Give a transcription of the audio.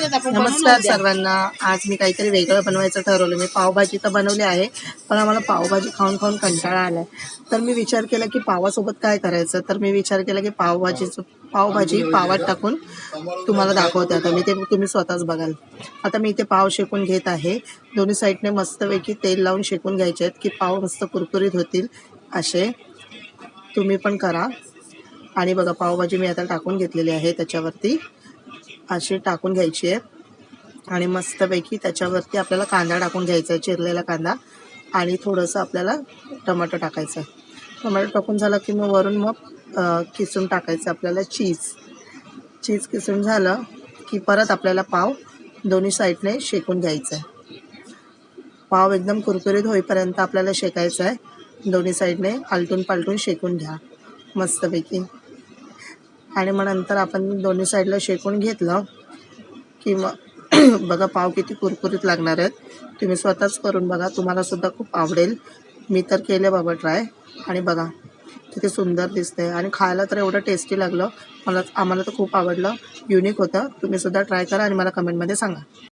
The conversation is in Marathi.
नमस्कार. सर्वांना. आज मी काहीतरी वेगळं बनवायचं ठरवलं. मी पावभाजी तर बनवली आहे पण आम्हाला पावभाजी खाऊन खाऊन कंटाळा आलाय. तर मी विचार केला की पावासोबत काय करायचं? तर मी विचार केला की पावभाजीचं पावभाजी पावात टाकून तुम्हाला दाखवते. आता मी ते तुम्ही स्वतःच बघाल. आता मी इथे पाव शेकून घेत आहे. दोन्ही साईडने मस्तपैकी तेल लावून शेकून घ्यायचे आहेत की पाव मस्त कुरकुरीत होतील असे तुम्ही पण करा. आणि बघा पावभाजी मी आता टाकून घेतलेली आहे त्याच्यावरती. अशी टाकून घ्यायची आहे आणि मस्तपैकी त्याच्यावरती आपल्याला कांदा टाकून घ्यायचा आहे चिरलेला कांदा. आणि थोडंसं आपल्याला टमाटर टाकायचं आहे. टमाटर टाकून झालं की मग वरून मग किसून टाकायचं आपल्याला चीज. चीज किसून झालं की परत आपल्याला पाव दोन्ही साईडने शेकून घ्यायचं आहे. पाव एकदम कुरकुरीत होईपर्यंत आपल्याला शेकायचं आहे. दोन्ही साईडने आलटून पालटून शेकून घ्या. मस्तपैकी. आणि मग नंतर आपण दोन्ही साईडला शेकून घेतलं की मग बघा पाव किती कुरकुरीत लागणार आहेत. तुम्ही स्वतःच करून बघा. तुम्हालासुद्धा खूप आवडेल. मी तर केले बाबा ट्राय. आणि बघा किती सुंदर दिसते आणि खायला तर एवढं टेस्टी लागलं. मला आम्हाला तर खूप आवडलं. युनिक होतं. तुम्ही सुद्धा ट्राय करा आणि मला कमेंटमध्ये सांगा.